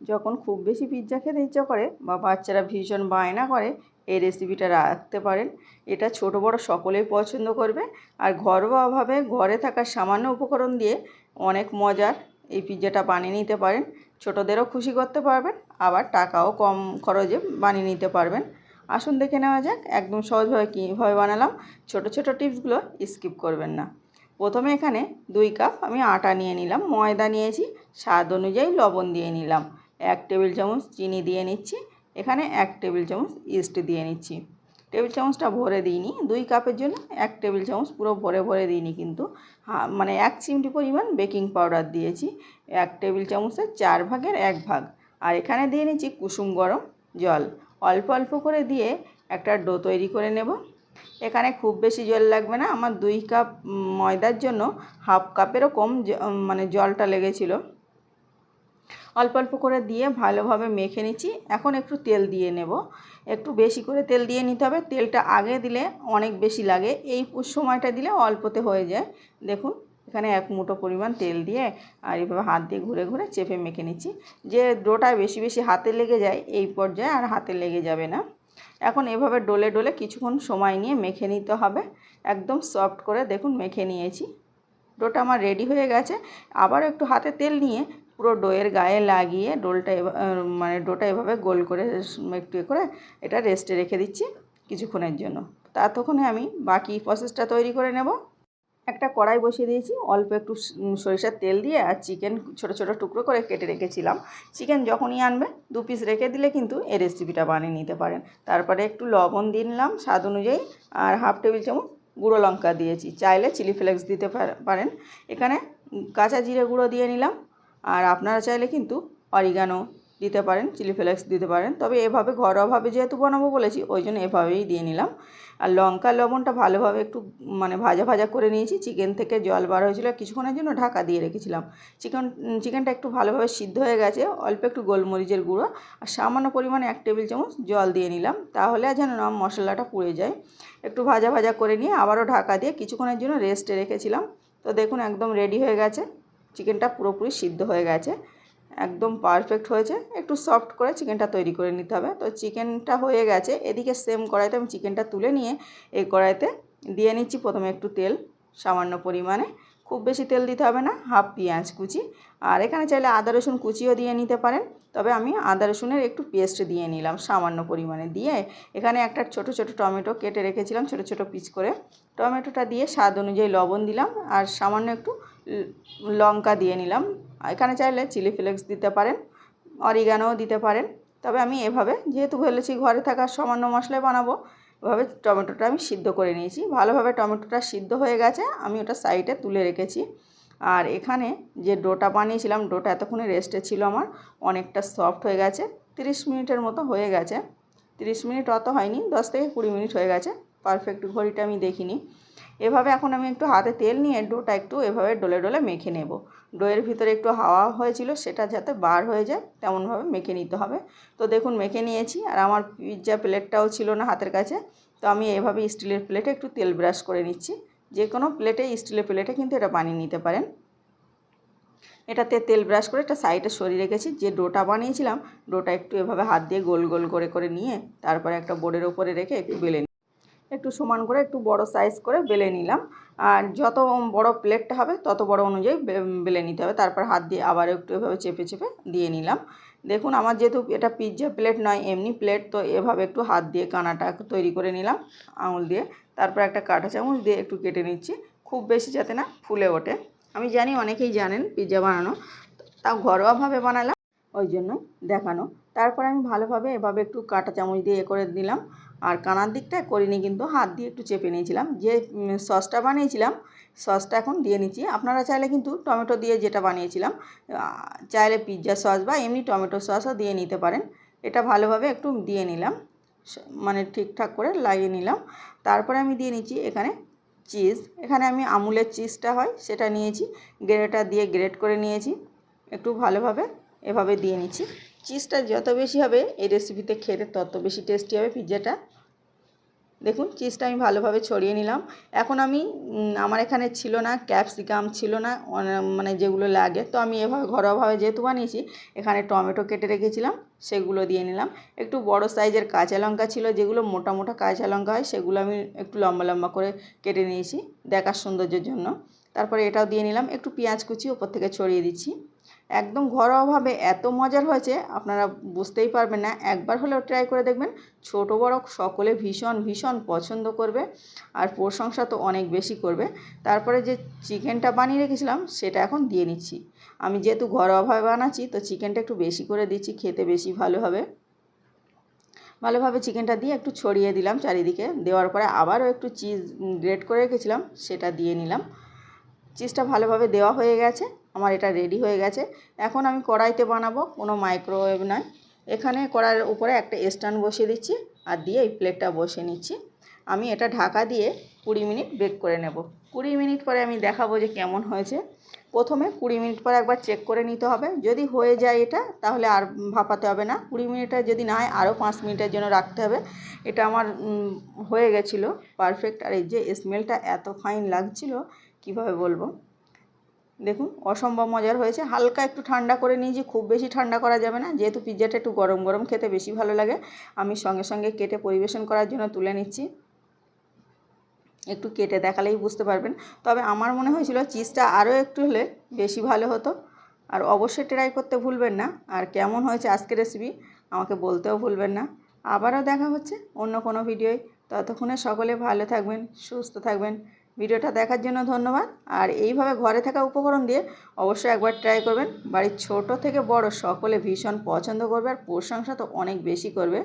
যখন খুব বেশি পিৎজা খেতে ইচ্ছা করে বা বাচ্চারা ভীষণ বায়না করে, এই রেসিপিটা রাখতে পারেন। এটা ছোট বড় সকলেই পছন্দ করবে। আর ঘরোয়াভাবে ঘরে থাকা সামান্য উপকরণ দিয়ে অনেক মজার এই পিৎজাটা বানিয়ে নিতে পারেন। ছোটদেরও খুশি করতে পারবেন, আবার টাকাও কম খরচে বানিয়ে নিতে পারবেন। আসুন দেখে নেওয়া যাক, একদম সহজভাবে কীভাবে বানালাম। ছোট ছোট টিপসগুলো স্কিপ করবেন না। প্রথমে এখানে দুই কাপ আমি আটা নিয়ে নিলাম, ময়দা নিয়েছি, স্বাদ অনুযায়ী লবণ দিয়ে নিলাম। এক টেবিল চামচ চিনি দিয়ে নিচ্ছি। এখানে এক টেবিল চামচ ইস্ট দিয়ে নিচ্ছি। টেবিল চামচটা ভরে দিইনি। দুই কাপের জন্য এক টেবিল চামচ পুরো ভরে ভরে দিইনি কিন্তু। মানে এক চিমটি পরিমাণ বেকিং পাউডার দিয়েছি। এক টেবিল চামচের চার ভাগের এক ভাগ। আর এখানে দিয়ে নিচ্ছি কুসুম গরম জল। অল্প অল্প করে দিয়ে একটা ডো তৈরি করে নেব। এখানে খুব বেশি জল লাগবে না। আমার দুই কাপ ময়দার জন্য হাফ কাপেরও কম মানে জলটা লেগেছিলো। অল্প অল্প করে দিয়ে ভালোভাবে মেখে নিচ্ছি। এখন একটু তেল দিয়ে নেব। একটু বেশি করে তেল দিয়ে নিতে হবে। তেলটা আগে দিলে অনেক বেশি লাগে। এই সময়টা দিলে অল্পতে হয়ে যায়। দেখুন, এখানে এক মুঠো পরিমাণ তেল দিয়ে আর এইভাবে হাত দিয়ে ঘুরে ঘুরে চেপে মেখে নিচ্ছি। যে ডোটা বেশি বেশি হাতে লেগে যায়, এই পর্যায়ে আর হাতে লেগে যাবে না। এখন এভাবে ডলে ডলে কিছুক্ষণ সময় নিয়ে মেখে নিতে হবে। একদম সফট করে দেখুন মেখে নিয়েছি। ডোটা আমার রেডি হয়ে গেছে। আবার একটু হাতে তেল নিয়ে পুরো ডোয়ের গায়ে লাগিয়ে ডোলটা মানে ডোটা এভাবে গোল করে একটু এ করে এটা রেস্টে রেখে দিচ্ছি কিছুক্ষণের জন্য। ততক্ষণে আমি বাকি প্রসেসটা তৈরি করে নেব। একটা কড়াই বসিয়ে দিয়েছি, অল্প একটু সরিষার তেল দিয়ে আর চিকেন ছোট ছোট টুকরো করে কেটে রেখেছিলাম। চিকেন যখনই আনবে, দু পিস রেখে দিলে কিন্তু এই রেসিপিটা বানিয়ে নিতে পারেন। তারপরে একটু লবণ দিয়ে নিলাম স্বাদ অনুযায়ী আর হাফ টেবিল চামচ গুঁড়ো লঙ্কা দিয়েছি। চাইলে চিলি ফ্লেক্স দিতে পারেন। এখানে কাঁচা জিরে গুঁড়ো দিয়ে নিলাম। আর আপনারা চাইলে কিন্তু অরিগানো দিতে পারেন, চিলি ফ্লেক্স দিতে পারেন। তবে এভাবে ঘরোয়াভাবে যেহেতু বানাবো বলেছি, ওই জন্য এভাবেই দিয়ে নিলাম। আর লঙ্কা, লবণটা ভালোভাবে একটু মানে ভাজা ভাজা করে নিয়েছি। চিকেন থেকে জল বার হয়েছিল, কিছুক্ষণের জন্য ঢাকা দিয়ে রেখেছিলাম। চিকেন, চিকেনটা একটু ভালোভাবে সিদ্ধ হয়ে গেছে, অল্প একটু গোলমরিচের গুঁড়ো আর সামান্য পরিমাণে এক টেবিল চামচ জল দিয়ে নিলাম। তাহলে যেন না মশলাটা পুড়ে যায়। একটু ভাজা ভাজা করে নিয়ে আবারও ঢাকা দিয়ে কিছুক্ষণের জন্য রেস্টে রেখেছিলাম। তো দেখুন, একদম রেডি হয়ে গেছে। চিকেনটা পুরোপুরি সিদ্ধ হয়ে গেছে, একদম পারফেক্ট হয়েছে। একটু সফট করে চিকেনটা তৈরি করে নিতে হবে। তো চিকেনটা হয়ে গেছে, এদিকে সেম কড়াইতে আমি চিকেনটা তুলে নিয়ে এই কড়াইতে দিয়ে নিচ্ছি প্রথমে একটু তেল সামান্য পরিমাণে। খুব বেশি তেল দিতে হবে না, হাফ পেঁয়াজ কুচি। আর এখানে চাইলে আদা রসুন কুচিও দিয়ে নিতে পারেন। তবে আমি আদা রসুনের একটু পেস্ট দিয়ে নিলাম, সামান্য পরিমাণে দিয়ে। এখানে একটা ছোট ছোট টমেটো কেটে রেখেছিলাম, ছোট ছোট পিস করে। টমেটোটা দিয়ে স্বাদ অনুযায়ী লবণ দিলাম আর সামান্য একটু লঙ্কা দিয়ে নিলাম। এখানে চাইলে চিলি ফ্লেক্স দিতে পারেন, অরিগানোও দিতে পারেন। তবে আমি এভাবে, যেহেতু বলেছি ঘরে থাকা সামান্য মশলায় বানাবো এভাবে টমেটোটা আমি সিদ্ধ করে নিয়েছি। ভালোভাবে টমেটোটা সিদ্ধ হয়ে গেছে, আমি ওটা সাইডে তুলে রেখেছি। আর এখানে যে ডোটা বানিয়েছিলাম, ডোটা এতক্ষণে রেস্টে ছিল আমার, অনেকটা সফট হয়ে গেছে। তিরিশ মিনিটের মতো হয়ে গেছে। তিরিশ মিনিট অত হয়নি, দশ থেকে কুড়ি মিনিট হয়ে গেছে। পারফেক্ট ঘড়িটা আমি দেখিনি। এভাবে এখন আমি একটু হাতে তেল নিয়ে ডোটা একটু এভাবে ডোলে ডলে মেখে নেব। ডোয়ের ভিতরে একটু হাওয়া হয়েছিল সেটা যাতে বার হয়ে যায় তেমনভাবে মেখে নিতে হবে। তো দেখুন মেখে নিয়েছি আর আমার পিৎজা প্লেটটাও ছিল না হাতের কাছে। তো আমি এভাবে স্টিলের প্লেটে একটু তেল ব্রাশ করে নিচ্ছি। যে কোনো প্লেটে স্টিলের প্লেটে কিন্তু এটা বানিয়ে নিতে পারেন। এটাতে তেল ব্রাশ করে একটা সাইডে সরিয়ে রেখেছি। যে ডোটা বানিয়েছিলাম, ডোটা একটু এভাবে হাত দিয়ে গোল গোল করে করে নিয়ে তারপরে একটা বোর্ডের ওপরে রেখে একটু বেলে। একটু সমান করে, একটু বড় সাইজ করে বেলে নিলাম। আর যত বড় প্লেটটা হবে, তত বড় অনুযায়ী বেলে নিতে হবে। তারপর হাত দিয়ে আবার একটু এভাবে চেপে চেপে দিয়ে নিলাম। দেখুন, আমার যেহেতু এটা পিৎজা প্লেট নয়, এমনি প্লেট তো এভাবে একটু হাত দিয়ে কানাটা তৈরি করে নিলাম আঙুল দিয়ে। তারপর একটা কাঁটা চামচ দিয়ে একটু কেটে নিচ্ছি, খুব বেশি যাতে না ফুলে ওঠে। আমি জানি অনেকেই জানেন পিৎজা বানানো তাও ঘরোয়াভাবে বানালাম। ওই জন্য দেখানো। তারপর আমি ভালোভাবে এভাবে একটু কাঁটা চামচ দিয়ে এ করে দিলাম। আর কানার দিকটা করিনি কিন্তু হাত দিয়ে একটু চেপে নিয়েছিলাম। যে সসটা বানিয়েছিলাম, সসটা এখন দিয়ে নিচ্ছি। আপনারা চাইলে কিন্তু টমেটো দিয়ে যেটা বানিয়েছিলাম চাইলে পিৎজা সস বা এমনি টমেটো সসও দিয়ে নিতে পারেন। এটা ভালোভাবে একটু দিয়ে নিলাম মানে ঠিকঠাক করে লাগিয়ে নিলাম। তারপরে আমি দিয়ে নিচ্ছি এখানে চিজ। এখানে আমি আমুলের চিজটা হয়, সেটা নিয়েছি, গ্রেটার দিয়ে গ্রেট করে নিয়েছি। একটু ভালোভাবে এভাবে দিয়ে নিচ্ছি। চিজটা যত বেশি হবে, এই রেসিপিতে খেতে তত বেশি টেস্টি হবে পিৎজাটা দেখুন চিজটা আমি ভালোভাবে ছড়িয়ে নিলাম। এখন আমি আমার এখানে ছিল না ক্যাপসিকাম ছিল না মানে যেগুলো লাগে। তো আমি এভাবে ঘরোয়াভাবে যেহেতু বানিয়েছি, এখানে টমেটো কেটে রেখেছিলাম, সেগুলো দিয়ে নিলাম। একটু বড় সাইজের কাঁচা লঙ্কা ছিল, যেগুলো মোটা মোটা কাঁচা লঙ্কা হয়, সেগুলো আমি একটু লম্বা লম্বা করে কেটে নিয়েছি, দেখার সৌন্দর্যের জন্য। তারপরে এটাও দিয়ে নিলাম, একটু পেঁয়াজ কুচি ওপর থেকে ছড়িয়ে দিচ্ছি। একদম ঘরোয়াভাবে এত মজার হয়েছে, আপনারা বুঝতেই পারবেন না। একবার হলেও ট্রাই করে দেখবেন, ছোট বড় সকলে ভীষণ ভীষণ পছন্দ করবে আর প্রশংসা তো অনেক বেশি করবে। তারপরে যে চিকেনটা বানিয়ে রেখেছিলাম, সেটা এখন দিয়ে নিচ্ছি। আমি যেহেতু ঘরোয়াভাবে বানাচ্ছি, তো চিকেনটা একটু বেশি করে দিচ্ছি, খেতে বেশি ভালো হবে। ভালোভাবে চিকেনটা দিয়ে একটু ছড়িয়ে দিলাম চারিদিকে। দেওয়ার পরে আবারও একটু চিজ গ্রেট করে রেখেছিলাম, সেটা দিয়ে নিলাম। চিজটা ভালোভাবে দেওয়া হয়ে গেছে। আমার এটা রেডি হয়ে গেছে। এখন আমি কড়াইতে বানাবো, কোনো মাইক্রোওয়েভ নয়। এখানে কড়াইয়ের উপরে একটা স্ট্যান্ড বসিয়ে দিচ্ছি আর দিয়ে এই প্লেটটা বসিয়ে নিচ্ছি। আমি এটা ঢাকা দিয়ে কুড়ি মিনিট বেক করে নেব। কুড়ি মিনিট পরে আমি দেখাবো যে কেমন হয়েছে। প্রথমে কুড়ি মিনিট পরে একবার চেক করে নিতে হবে। যদি হয়ে যায় এটা, তাহলে আর ভাপাতে হবে না। কুড়ি মিনিটের যদি না হয়, আরও পাঁচ মিনিটের জন্য রাখতে হবে। এটা আমার হয়ে গেছিল পারফেক্ট। আর এই যে স্মেলটা এত ফাইন লাগছিল কীভাবে বলব? দেখুন, অসম্ভব মজার হয়েছে। হালকা একটু ঠান্ডা করে নিয়েছি, খুব বেশি ঠান্ডা করা যাবে না। যেহেতু পিৎজাটা একটু গরম গরম খেতে বেশি ভালো লাগে, আমি সঙ্গে সঙ্গে কেটে পরিবেশন করার জন্য তুলে নিচ্ছি। একটু কেটে দেখালেই বুঝতে পারবেন। তবে আমার মনে হয়েছিল চিজটা আরও একটু হলে বেশি ভালো হতো। আর অবশ্যই ট্রাই করতে ভুলবেন না। আর কেমন হয়েছে আজকের রেসিপি আমাকে বলতেও ভুলবেন না। আবারও দেখা হচ্ছে অন্য কোনো ভিডিওয় ততক্ষণে সকলে ভালো থাকবেন, সুস্থ থাকবেন। ভিডিওটা দেখার জন্য ধন্যবাদ। আর এইভাবে ঘরে থাকা উপকরণ দিয়ে অবশ্যই একবার ট্রাই করবেন। বাড়ির ছোট থেকে বড় সকলে ভীষণ পছন্দ করবে আর প্রশংসা তো অনেক বেশি করবে।